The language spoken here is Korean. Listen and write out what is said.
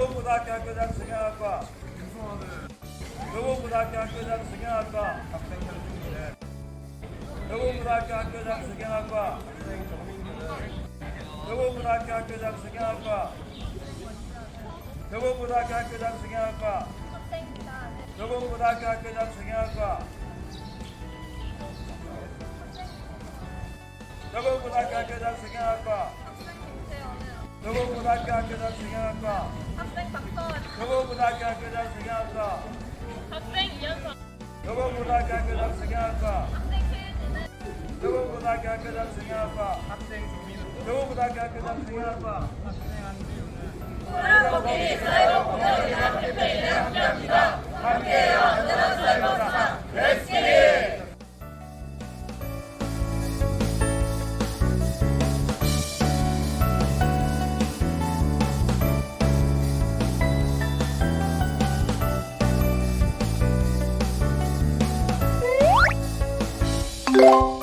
고등학교장 성형학과 여고고등학교 학교장 성형학과 여고고등학교 학교장 성형학과 여고고등학교 학교장 성형학과 여고고등학교 학교장 성형학과 여고고등학교 학교장 성형학과 여고고등학교 학교장 성형학과 여고고등학교 학교장 승영학과 학생 박서원 여고고등학교 학교장 승영학과 학생 이현선 여고고등학교 학교장 승영학과 학생 최혜진은 여고고등학교 학교장 승영학과 학생 조민우 여고고등학교 학교장 승영학과 학생 한지우 you